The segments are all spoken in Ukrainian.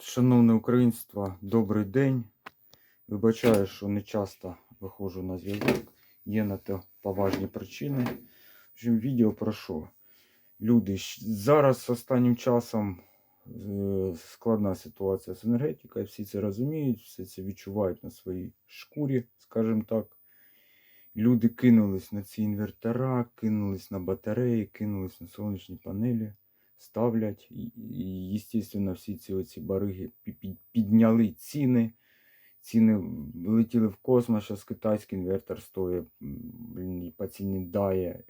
Шановне українство, добрий день. Вибачаю, що не часто виходжу на зв'язок. Є на те поважні причини. Общем, відео про що? Люди, зараз останнім часом е, складна ситуація з енергетикою, всі це розуміють, всі це відчувають на своїй шкурі, скажімо так. Люди кинулись на ці інвертора, кинулись на батареї, кинулись на сонячні панелі, ставлять. І, звісно, всі ці оці бариги пі- пі- підняли ціни. Ціни летіли в космос, зараз китайський інвертор стоїть, блін, по ціні дає.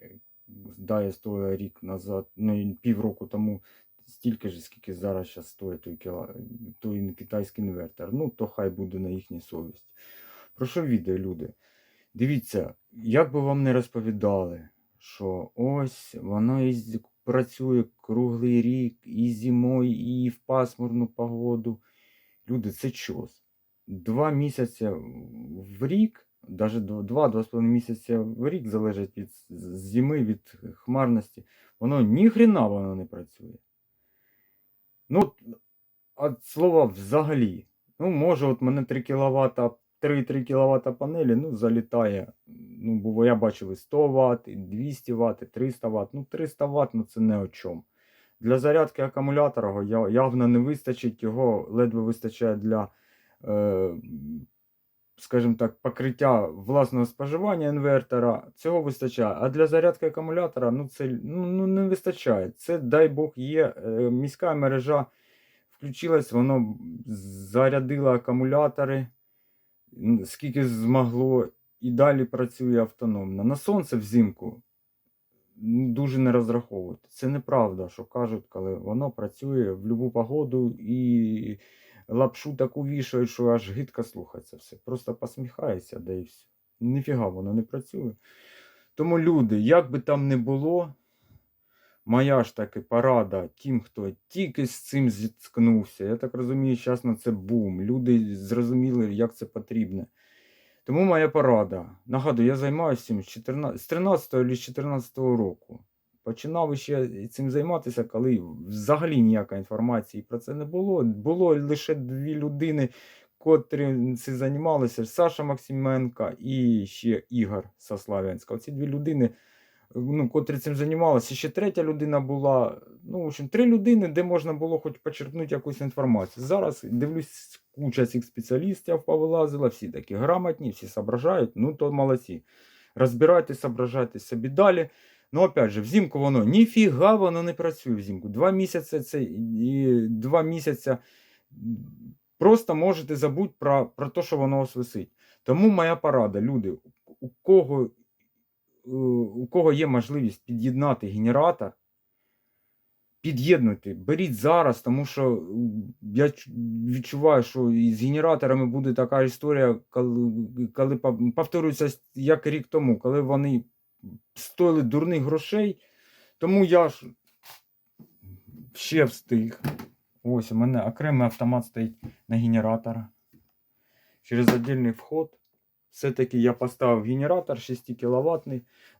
Дає стоїть рік назад, ну півроку тому стільки ж, скільки зараз щас стоїть той, кіла, той китайський інвертор. Ну, то хай буде на їхній совість. Про що відео, люди? Дивіться, як би вам не розповідали, що ось воно і з- працює круглий рік, і зимою, і в пасмурну погоду. Люди, це чос. Два місяці в рік, навіть два-два з половиною місяця в рік залежить від зими, від хмарності. Воно ні хрена воно не працює. Ну, от слова взагалі. Ну, може, от мене 3 кВт, 3-3 кВт панелі, ну, залітає. Ну, бо я бачив і 100 Вт, і 200 Вт, і 300 Вт. Ну, 300 Вт, ну це не о чому. Для зарядки акумулятора явно не вистачить, його ледве вистачає для, е, скажімо так, покриття власного споживання інвертора. Цього вистачає. А для зарядки акумулятора ну, це ну, ну, не вистачає. Це, дай Бог, є е, міська мережа включилась, воно зарядило акумулятори, скільки змогло, і далі працює автономно. На сонце взимку дуже не розраховувати. Це неправда, що кажуть, коли воно працює в будь-яку погоду і лапшу таку вішають, що аж гидко слухається все. Просто посміхається, да і все. Ніфіга воно не працює. Тому люди, як би там не було, моя ж таки порада тим, хто тільки з цим зіткнувся. Я так розумію, зараз на це бум. Люди зрозуміли, як це потрібно. Тому моя порада. Нагадую, я займаюся з 14 з 13 або з 14 року. Починав ще цим займатися, коли взагалі ніякої інформації про це не було. Було лише дві людини, котрі цим займалися: Саша Максименко і ще Ігор Сославянська. Оці дві людини, ну, котрі цим займалися. Ще третя людина була. Ну, в общем, три людини, де можна було хоч почерпнути якусь інформацію. Зараз дивлюсь, куча цих спеціалістів повилазила, всі такі грамотні, всі соображають, ну то молодці. Розбирайтесь, соображайте собі далі. Ну, опять же, взимку воно ніфіга воно не працює взимку. Два місяці це і два місяці просто можете забути про, про те, що воно вас висить. Тому моя порада, люди, у кого, у кого є можливість під'єднати генератор, під'єднуйте, беріть зараз, тому що я відчуваю, що з генераторами буде така історія, коли, коли повторюється як рік тому, коли вони стоїли дурних грошей. Тому я ж ще встиг. Ось у мене окремий автомат стоїть на генератора. Через віддільний вход. Все-таки я поставив генератор 6 кВт,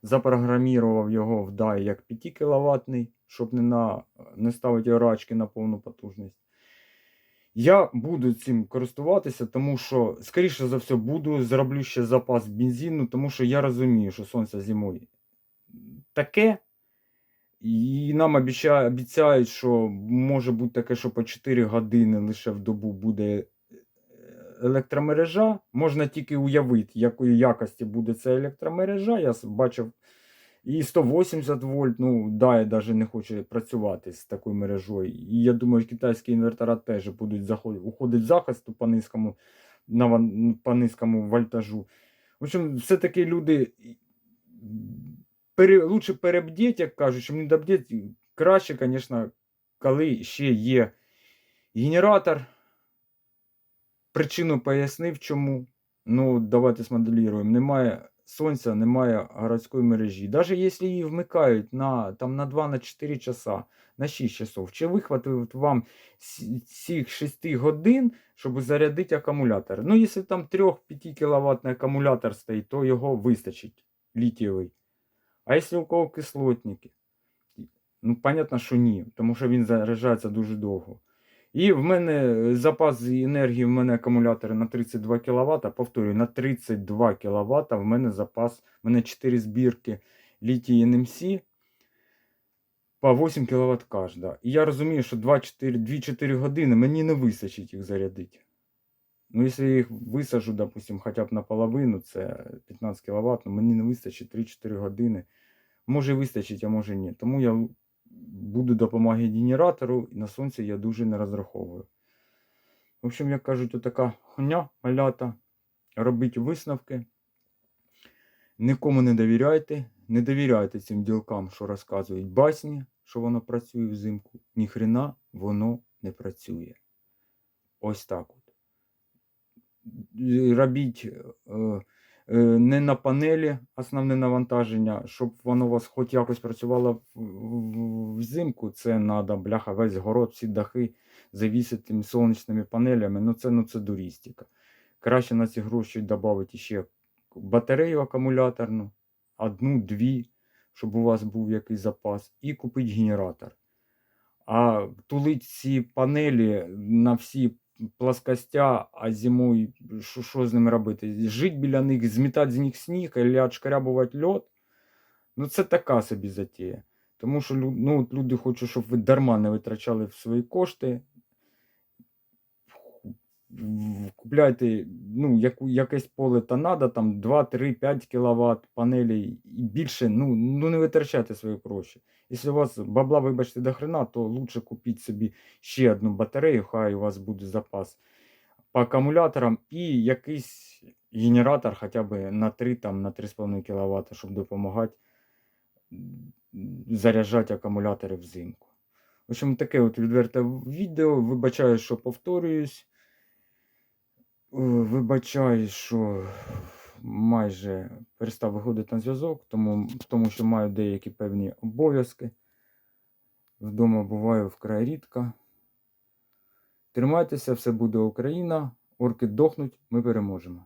запрограмував його в DAI як 5 кВт, щоб не, на, не ставити рачки на повну потужність. Я буду цим користуватися, тому що, скоріше за все, буду зроблю ще запас бензину, тому що я розумію, що сонце зимою таке. І нам обіцяють, що може бути таке, що по 4 години лише в добу буде електромережа. Можна тільки уявити, якої якості буде ця електромережа. Я бачив і 180 вольт, ну да, я навіть не хочу працювати з такою мережою. І я думаю, китайські інвертора теж будуть уходити в захист по низькому, наван- по низькому вольтажу. В общем, все-таки люди пере, лучше перебдіть, як кажуть, чим не добдіть. Краще, звісно, коли ще є генератор. Причину пояснив, чому. Ну, давайте смоделюємо. Немає сонця, немає городської мережі. Навіть якщо її вмикають на, там, на 2-4 часа, на 6 часов, чи вихватить вам цих 6 годин, щоб зарядити акумулятор. Ну, якщо там 3-5 кВт акумулятор стоїть, то його вистачить літієвий. А якщо у кого кислотники? Ну, понятно, що ні, тому що він заряджається дуже довго. І в мене запас енергії, в мене акумулятори на 32 кВт. Повторюю, на 32 кВт в мене запас, в мене 4 збірки літій NMC по 8 кВт кожна. І я розумію, що 2-4 години мені не вистачить їх зарядити. Ну, якщо я їх висажу, допустим, хоча б наполовину, це 15 кВт, ну мені не вистачить 3-4 години. Може вистачить, а може ні. Тому я буду допомагати генератору, і на сонце я дуже не розраховую. В общем, як кажуть, отака хуйня малята. Робіть висновки. Нікому не довіряйте. Не довіряйте цим ділкам, що розказують басні, що воно працює взимку. Ніхрена воно не працює. Ось так от. Робіть е, не на панелі основне навантаження, щоб воно у вас хоч якось працювало взимку. Це треба, бляха, весь город, всі дахи завісити сонячними панелями. Ну це, ну це дурістика. Краще на ці гроші додати ще батарею акумуляторну, одну-дві, щоб у вас був якийсь запас, і купити генератор. А тулить ці панелі на всі плоскостя, а зимою що, що з ними робити? Жити біля них, змітати з них сніг, або відшкарябувати льод. Ну, це така собі затія. Тому що ну, люди хочуть, щоб ви дарма не витрачали свої кошти. Купляйте ну, яку, якесь поле та надо, там 2, 3, 5 кВт панелей і більше, ну, ну не витрачайте свої гроші. Якщо у вас бабла, вибачте, до хрена, то лучше купіть собі ще одну батарею, хай у вас буде запас по акумуляторам і якийсь генератор хоча б на 3, там, на 3,5 кВт, щоб допомагати заряджати акумулятори взимку. В общем, таке от відверте відео. Вибачаю, що повторююсь. Е, Вибачаю, що майже перестав виходити на зв'язок, тому, тому що маю деякі певні обов'язки. Вдома буваю вкрай рідко. Тримайтеся, все буде Україна. Орки дохнуть, ми переможемо.